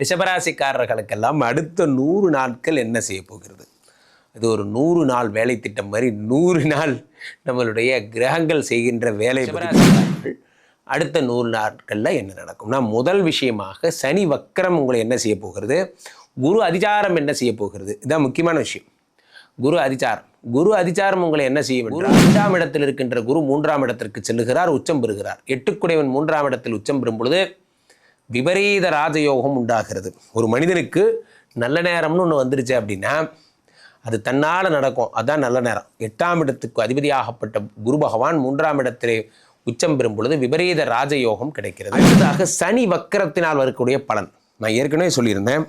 ரிஷபராசிக்காரர்களுக்கெல்லாம் அடுத்த நூறு நாட்கள் என்ன செய்ய போகிறது? இது ஒரு நூறு நாள் வேலை திட்டம் மாதிரி நூறு நாள் நம்மளுடைய கிரகங்கள் செய்கின்ற வேலை அடுத்த நூறு நாட்களில் என்ன நடக்கும்னா முதல் விஷயமாக சனி வக்கரம் உங்களை என்ன செய்ய போகிறது? குரு அதிசாரம் என்ன செய்ய போகிறது? இதுதான் முக்கியமான விஷயம். குரு அதிச்சாரம். குரு அதிச்சாரம் உங்களை என்ன செய்யும் என்றால் இரண்டாம் இடத்தில் இருக்கின்ற குரு மூன்றாம் இடத்திற்கு செல்லுகிறார் உச்சம் பெறுகிறார். எட்டுக்குடையவன் மூன்றாம் இடத்தில் உச்சம் பெறும் பொழுது விபரீத ராஜயோகம் உண்டாகிறது. ஒரு மனிதனுக்கு நல்ல நேரம்னு ஒன்று வந்துருச்சு அப்படின்னா அது தன்னால் நடக்கும். அதுதான் நல்ல நேரம். எட்டாம் இடத்துக்கு அதிபதியாகப்பட்ட குரு பகவான் மூன்றாம் இடத்திலே உச்சம் பெறும் பொழுது விபரீத ராஜயோகம் கிடைக்கிறது. அடுத்ததாக சனி வக்கரத்தினால் வரக்கூடிய பலன். நான் ஏற்கனவே சொல்லியிருந்தேன்.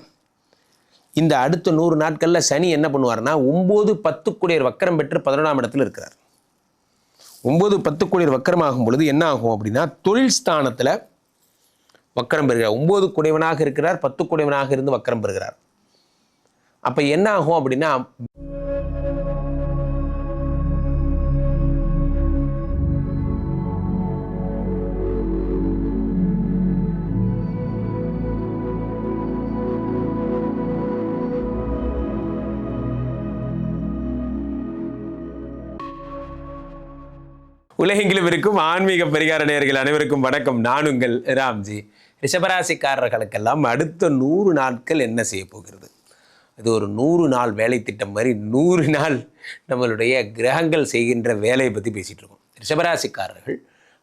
இந்த அடுத்த நூறு நாட்களில் சனி என்ன பண்ணுவார்னா ஒம்பது பத்து பத்துக்குடியர் வக்கரம் பெற்று பதினொன்றாம் இடத்துல இருக்கிறார். ஒம்பது பத்துக்குடியர் வக்கரம் ஆகும் பொழுது என்ன ஆகும் அப்படின்னா தொழில் ஸ்தானத்தில் வக்கரம் பெறுகிறார். ஒம்பது குடைவனாக இருக்கிறார் பத்து குடைவனாக இருந்து வக்கரம் பெறுகிறார். அப்போ என்ன ஆகும் அப்படின்னா உலகெங்கிலும் இருக்கும் ஆன்மீக பரிகார நேயர்கள் அனைவருக்கும் வணக்கம். நான் உங்கள் ராம்ஜி. ரிஷபராசிக்காரர்களுக்கெல்லாம் அடுத்த நூறு நாட்கள் என்ன செய்ய போகிறது? இது ஒரு நூறு நாள் வேலை திட்டம் மாதிரி நூறு நாள் நம்மளுடைய கிரகங்கள் செய்கின்ற வேலையை பற்றி பேசிகிட்டு இருக்கோம். ரிஷபராசிக்காரர்கள்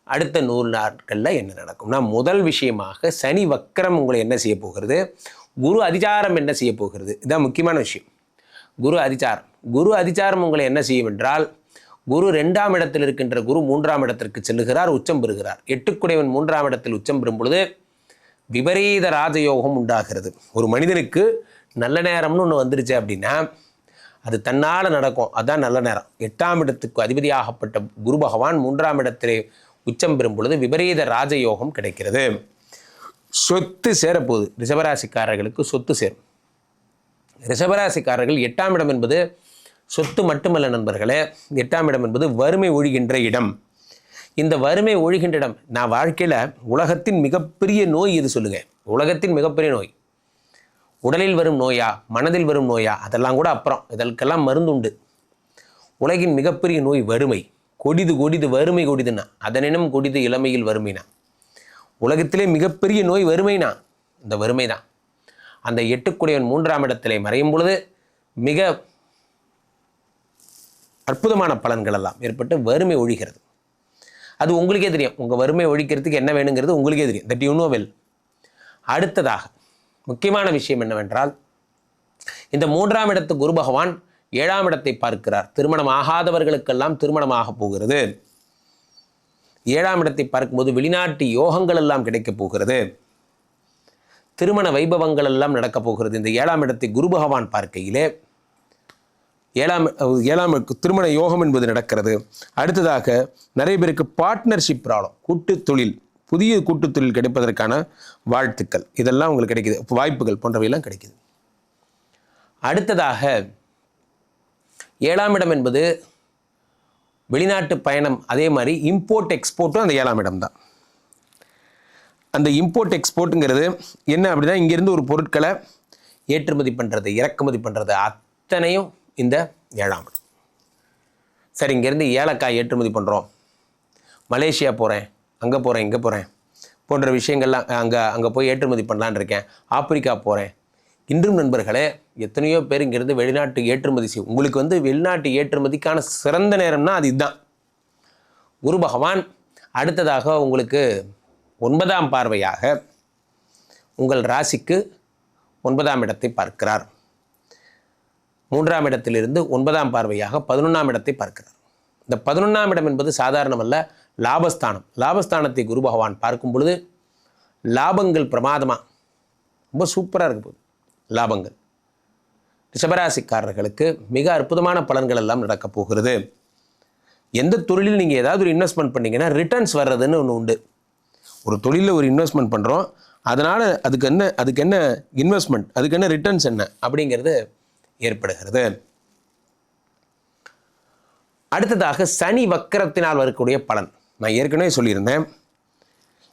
அடுத்த நூறு நாட்களில் என்ன நடக்கும்னா முதல் விஷயமாக சனி வக்கரம் உங்களை என்ன செய்ய போகிறது? குரு அதிச்சாரம் என்ன செய்ய போகிறது? இதுதான் முக்கியமான விஷயம். குரு அதிச்சாரம். குரு அதிச்சாரம் உங்களை என்ன செய்யும் என்றால் குரு ரெண்டாம் இடத்தில் இருக்கின்ற குரு மூன்றாம் இடத்திற்கு செல்லுகிறார் உச்சம் பெறுகிறார். எட்டுக்குடையவன் மூன்றாம் இடத்தில் உச்சம் பெறும் பொழுது விபரீத ராஜயோகம் உண்டாகிறது. ஒரு மனிதனுக்கு நல்ல நேரம்னு ஒன்று வந்துருச்சு அப்படின்னா அது தன்னால் நடக்கும். அதுதான் நல்ல நேரம். எட்டாம் இடத்துக்கு அதிபதியாகப்பட்ட குரு பகவான் மூன்றாம் இடத்திலே உச்சம் பெறும் பொழுது விபரீத ராஜயோகம் கிடைக்கிறது. சொத்து சேரப்போகுது. ரிஷபராசிக்காரர்களுக்கு சொத்து சேரும். ரிஷபராசிக்காரர்கள் எட்டாம் இடம் என்பது சொத்து மட்டுமல்ல நண்பர்களே எட்டாம் இடம் என்பது வறுமை ஒழிகின்ற இடம். இந்த வறுமை ஒழிகின்ற இடம் நான் வாழ்க்கையில் உலகத்தின் மிகப்பெரிய நோய் இது சொல்லுங்க? உலகத்தின் மிகப்பெரிய நோய். உடலில் வரும் நோயா மனதில் வரும் நோயா அதெல்லாம் கூட அப்புறம். இதற்கெல்லாம் மருந்துண்டு உலகின் மிகப்பெரிய நோய் வறுமை. கொடிது கொடிது வறுமை கொடிதுன்னா. அதனினும் கொடிது இளமையில் வறுமைனா. உலகத்திலே மிகப்பெரிய நோய் வறுமைனா. இந்த வறுமை தான். அந்த எட்டுக்குடையவன் மூன்றாம் இடத்திலே மறையும் பொழுது மிக அற்புதமான பலன்கள் எல்லாம் ஏற்பட்டு வறுமை ஒழிகிறது. அது உங்களுக்கே தெரியும். உங்கள் வறுமை ஒழிக்கிறதுக்கு என்ன வேணுங்கிறது உங்களுக்கே தெரியும். தட் யூ நோ வெல் அடுத்ததாக முக்கியமான விஷயம் என்னவென்றால் இந்த மூன்றாம் இடத்து குரு பகவான் ஏழாம் இடத்தை பார்க்கிறார். திருமணம் ஆகாதவர்களுக்கெல்லாம் திருமணமாக போகிறது. ஏழாம் இடத்தை பார்க்கும்போது வெளிநாட்டு யோகங்கள் எல்லாம் கிடைக்கப் போகிறது. திருமண வைபவங்கள் எல்லாம் நடக்கப் போகிறது. இந்த ஏழாம் இடத்தை குரு பகவான் பார்க்கையிலே ஏழாம் ஏழாம் திருமண யோகம் என்பது நடக்கிறது. அடுத்ததாக நிறைய பேருக்கு பார்ட்னர்ஷிப் ப்ராப்ளம் கூட்டு தொழில் புதிய கூட்டு தொழில் கிடைப்பதற்கான வாழ்த்துக்கள். இதெல்லாம் உங்களுக்கு கிடைக்குது. வாய்ப்புகள் போன்றவையெல்லாம் கிடைக்குது. அடுத்ததாக ஏழாம் இடம் என்பது வெளிநாட்டு பயணம். அதே மாதிரி இம்போர்ட் எக்ஸ்போர்ட்டும் அந்த ஏழாம் இடம் தான். அந்த இம்போர்ட் எக்ஸ்போர்ட்டுங்கிறது என்ன அப்படின்னா இங்கேருந்து ஒரு பொருட்களை ஏற்றுமதி பண்ணுறது இறக்குமதி பண்ணுறது அத்தனையும் இந்த ஏழாம் இடம். சரி இங்கேருந்து ஏலக்காய் ஏற்றுமதி பண்ணுறோம் மலேசியா போகிறேன் அங்கே போகிறேன் இங்கே போகிறேன் போன்ற விஷயங்கள்லாம் அங்கே அங்கே போய் ஏற்றுமதி பண்ணலான்னு இருக்கேன். ஆப்பிரிக்கா போகிறேன் இன்றும் நண்பர்களே எத்தனையோ பேர் இங்கேருந்து வெளிநாட்டு ஏற்றுமதி செய்யும் உங்களுக்கு வந்து வெளிநாட்டு ஏற்றுமதிக்கான சிறந்த நேரம்னா அது இதுதான் குரு பகவான் அடுத்ததாக உங்களுக்கு ஒன்பதாம் பார்வையாக உங்கள் ராசிக்கு ஒன்பதாம் இடத்தை பார்க்கிறார். மூன்றாம் இடத்திலிருந்து ஒன்பதாம் பார்வையாக பதினொன்றாம் இடத்தை பார்க்கிறார். இந்த பதினொன்றாம் இடம் என்பது சாதாரணமல்ல லாபஸ்தானம். லாபஸ்தானத்தை குரு பகவான் பார்க்கும் பொழுது லாபங்கள் பிரமாதமாக ரொம்ப சூப்பராக இருக்க போகுது லாபங்கள். ரிஷபராசிக்காரர்களுக்கு மிக அற்புதமான பலன்கள் எல்லாம் நடக்கப் போகிறது. எந்த தொழிலில் நீங்கள் ஏதாவது ஒரு இன்வெஸ்ட்மெண்ட் பண்ணீங்கன்னா ரிட்டர்ன்ஸ் வர்றதுன்னு ஒன்று உண்டு. ஒரு தொழிலில் ஒரு இன்வெஸ்ட்மெண்ட் பண்ணுறோம் அதனால் அதுக்கு என்ன அதுக்கு என்ன இன்வெஸ்ட்மெண்ட் அதுக்கு என்ன ரிட்டர்ன்ஸ் என்ன அப்படிங்கிறது ஏற்படுகிறது. அடுத்ததாக சனி வக்கரத்தினால் வரக்கூடிய பலன். நான் ஏற்கனவே சொல்லியிருந்தேன்.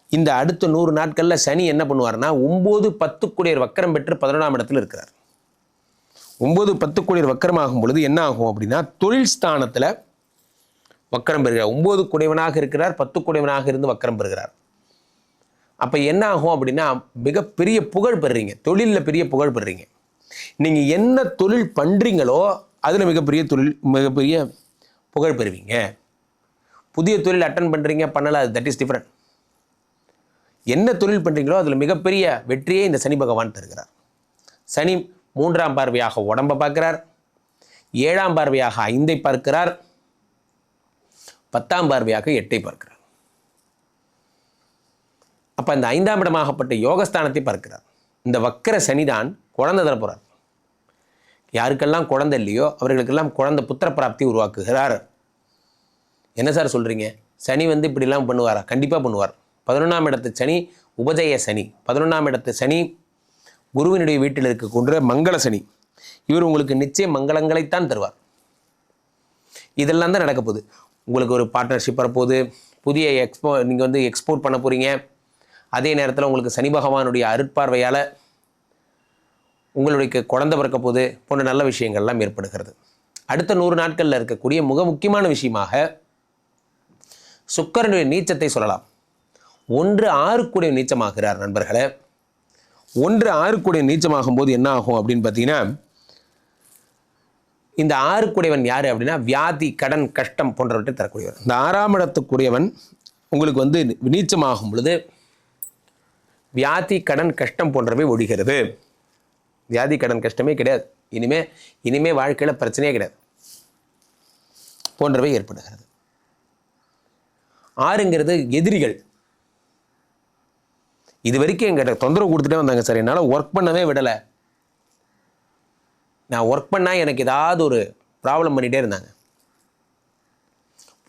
இந்த அடுத்த நூறு நாட்களில் சனி என்ன பண்ணுவார்னா ஒம்பது பத்து கோடியர் வக்கரம் பெற்று பதினொன்றாம் இடத்துல இருக்கிறார். ஒம்பது பத்து கோடியர் வக்கரம் ஆகும் பொழுது என்ன ஆகும் அப்படின்னா தொழில் ஸ்தானத்தில் வக்கரம் பெறுகிறார். ஒம்பது குடைவனாக இருக்கிறார் பத்து குடைவனாக இருந்து வக்கரம் பெறுகிறார். அப்போ என்ன ஆகும் அப்படின்னா மிகப்பெரிய புகழ் பெறுறீங்க. தொழிலில் பெரிய புகழ் பெறுறீங்க. நீங்கள் என்ன தொழில் பண்ணுறீங்களோ அதில் மிகப்பெரிய தொழில் மிகப்பெரிய புகழ் பெறுவீங்க. புதிய தொழில் அட்டன் பண்ணுறீங்க பண்ணலை அது தட் இஸ் டிஃப்ரெண்ட் என்ன தொழில் பண்ணுறீங்களோ அதில் மிகப்பெரிய வெற்றியை இந்த சனி பகவான் தருகிறார். சனி மூன்றாம் பார்வையாக உடம்பை பார்க்கிறார். ஏழாம் பார்வையாக ஐந்தை பார்க்கிறார். பத்தாம் பார்வையாக எட்டை பார்க்கிறார். அப்போ இந்த ஐந்தாம் இடமாகப்பட்ட யோகஸ்தானத்தை பார்க்கிறார். இந்த வக்கர சனிதான் குழந்தை தரப்போகிறார் யாருக்கெல்லாம் குழந்தை இல்லையோ அவர்களுக்கெல்லாம் குழந்தை புத்திர பிராப்தி உருவாக்குகிறார். என்ன சார் சொல்கிறீங்க சனி வந்து இப்படிலாம் பண்ணுவாரா? கண்டிப்பாக பண்ணுவார். பதினொன்றாம் இடத்து சனி உபஜய சனி. பதினொன்றாம் இடத்து சனி குருவினுடைய வீட்டில் இருக்கக்கூடிய மங்கள சனி. இவர் உங்களுக்கு நிச்சயம் மங்களங்களைத்தான் தருவார். இதெல்லாம் தான் நடக்க போகுது. உங்களுக்கு ஒரு பார்ட்னர்ஷிப் வரப்போகுது. புதிய எக்ஸ்போ நீங்கள் வந்து எக்ஸ்போர்ட் பண்ண போகிறீங்க அதே நேரத்தில் உங்களுக்கு சனி பகவானுடைய அருட்பார்வையால் உங்களுடைய குழந்தை பிறக்க போது போன்ற நல்ல விஷயங்கள்லாம் ஏற்படுகிறது. அடுத்த நூறு நாட்களில் இருக்கக்கூடிய மிக முக்கியமான விஷயமாக சுக்கரனுடைய நீச்சத்தை சொல்லலாம். ஒன்று ஆறுக்குடைய நீச்சமாகிறார் நண்பர்களே. ஒன்று ஆறுக்குடைய நீச்சமாகும் போது என்ன ஆகும் அப்படின்னு பார்த்தீங்கன்னா இந்த ஆறுக்குடையவன் யார் அப்படின்னா வியாதி கடன் கஷ்டம் போன்றவற்றை தரக்கூடியவர். இந்த ஆறாம் இடத்துக்குரியவன் உங்களுக்கு வந்து நீச்சமாகும் பொழுது வியாதி கடன் கஷ்டம் போன்றவை ஒழிகிறது. வியாதி கடன் கஷ்டமே கிடையாது. இனிமே இனிமே வாழ்க்கையில் பிரச்சனையே கிடையாது. போன்றவை ஏற்படுகிறது. ஆறுங்கிறது எதிரிகள். இது வரைக்கும் எங்கிட்ட தொந்தரவு கொடுத்துட்டே வந்தாங்க சார். என்னால் ஒர்க் பண்ணவே விடலை. நான் ஒர்க் பண்ணால் எனக்கு ஏதாவது ஒரு ப்ராப்ளம் பண்ணிகிட்டே இருந்தாங்க.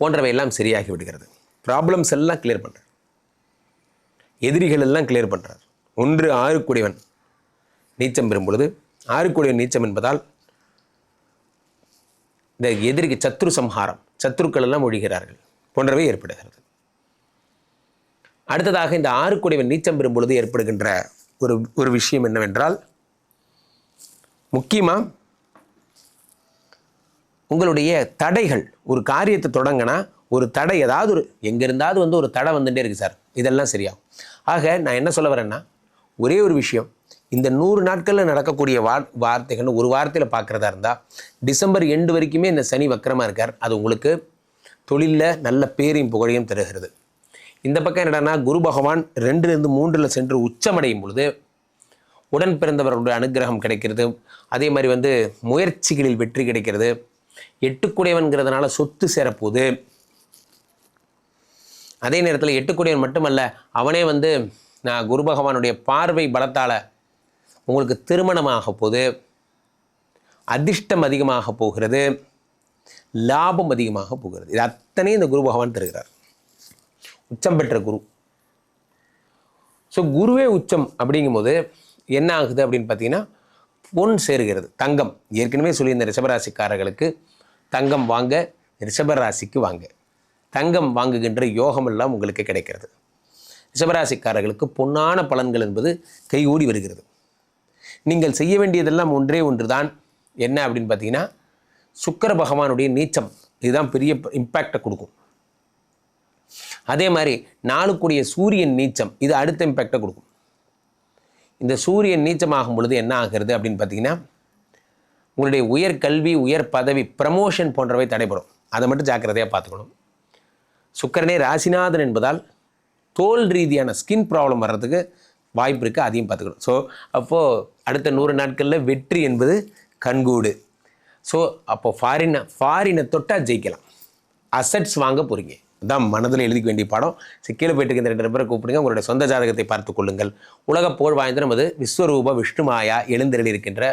போன்றவை எல்லாம் சரியாகி விடுகிறது. ப்ராப்ளம்ஸ் எல்லாம் கிளியர் பண்ணுறார் எதிரிகள் எல்லாம் கிளியர் பண்ணுறார் ஒன்று ஆறுக்குடையவன். நீச்சம் பெறும் பொழுது ஆறுக்குடையவன் நீச்சம் என்பதால் இந்த எதிரிக்கு சத்ரு சம்ஹாரம் சத்ருக்கள் எல்லாம் ஒழிகிறார்கள் போன்றவை ஏற்படுகிறது. அடுத்ததாக இந்த ஆறுக்குழிவன் நீச்சம் பெறும் பொழுது ஏற்படுகின்ற ஒரு ஒரு விஷயம் என்னவென்றால் முக்கியமாக உங்களுடைய தடைகள் ஒரு காரியத்தை தொடங்கினா ஒரு தடை ஏதாவது ஒரு எங்கே இருந்தாவது வந்து ஒரு தடை வந்துட்டே இருக்குது சார் இதெல்லாம் சரியாகும். ஆக நான் என்ன சொல்ல வரேன்னா ஒரே ஒரு விஷயம் இந்த நூறு நாட்களில் நடக்கக்கூடிய வா வார்த்தைகள் ஒரு வார்த்தையில் பார்க்குறதா இருந்தால் டிசம்பர் எண்டு வரைக்குமே இந்த சனி வக்கரமாக இருக்கார். அது உங்களுக்கு தொழிலில் நல்ல பேரையும் புகழையும் தருகிறது. இந்த பக்கம் என்னடான்னா குரு பகவான் ரெண்டுலேருந்து மூன்றில் சென்று உச்சமடையும் பொழுது உடன் பிறந்தவர்களுடைய அனுகிரகம் கிடைக்கிறது. அதே மாதிரி வந்து முயற்சிகளில் வெற்றி கிடைக்கிறது. எட்டுக்குடையவன்கிறதுனால சொத்து சேரப்போகுது. அதே நேரத்தில் எட்டுக்குடையவன் மட்டுமல்ல அவனே வந்து நான் குரு பகவானுடைய பார்வை பலத்தால் உங்களுக்கு திருமணமாக போகுது அதிர்ஷ்டம் அதிகமாக போகிறது லாபம் அதிகமாக போகிறது. இது அத்தனையும் இந்த குரு பகவான் தருகிறார். உச்சம் பெற்ற குரு. ஸோ குருவே உச்சம் அப்படிங்கும்போது என்ன ஆகுது அப்படின்னு பார்த்தீங்கன்னா பொன் சேருகிறது தங்கம். ஏற்கனவே சொல்லியிருந்த ரிஷபராசிக்காரர்களுக்கு தங்கம் வாங்க ரிஷபராசிக்கு வாங்க. தங்கம் வாங்குகின்ற யோகமெல்லாம் உங்களுக்கு கிடைக்கிறது. ரிஷபராசிக்காரர்களுக்கு பொன்னான பலன்கள் என்பது கைகூடி வருகிறது. நீங்கள் செய்ய வேண்டியதெல்லாம் ஒன்றே ஒன்று தான் என்ன அப்படின்னு பார்த்தீங்கன்னா சுக்கர பகவானுடைய நீச்சம். இதுதான் பெரிய இம்பேக்டை கொடுக்கும். அதே மாதிரி நாளுக்குடைய சூரியன் நீச்சம் இது அடுத்த இம்பேக்டை கொடுக்கும். இந்த சூரியன் நீச்சமாகும் பொழுது என்ன ஆகிறது அப்படின்னு பார்த்தீங்கன்னா உங்களுடைய உயர் கல்வி உயர் பதவி ப்ரமோஷன் போன்றவை தடைபடும். அதை மட்டும் ஜாக்கிரதையாக பார்த்துக்கணும். சுக்கரனே ராசிநாதன் என்பதால் தோல் ரீதியான ஸ்கின் ப்ராப்ளம் வர்றதுக்கு வாய்ப்பு இருக்குது அதையும் பார்த்துக்கணும். ஸோ அப்போது அடுத்த நூறு நாட்களில் வெற்றி என்பது கண்கூடு. ஸோ அப்போ ஃபாரினை ஃபாரினை தொட்டால் ஜெயிக்கலாம். அசட்ஸ் வாங்க போகிறீங்க அதான் மனதில் எழுதிக்க வேண்டிய பாடம். கீழே போயிட்டு இருக்க ரெண்டு பேரை கூப்பிடுங்க. உங்களுடைய சொந்த ஜாதகத்தை பார்த்து கொள்ளுங்கள். உலக போர் வாய்ந்த நமது விஸ்வரூப விஷ்ணுமாயா எழுந்திரளி இருக்கின்ற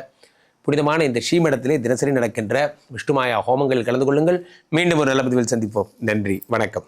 புனிதமான இந்த ஸ்ரீமடத்திலே தினசரி நடக்கின்ற விஷ்ணுமாயா ஹோமங்களில் கலந்து கொள்ளுங்கள். மீண்டும் ஒரு நல்ல பதிவில் சந்திப்போம். நன்றி. வணக்கம்.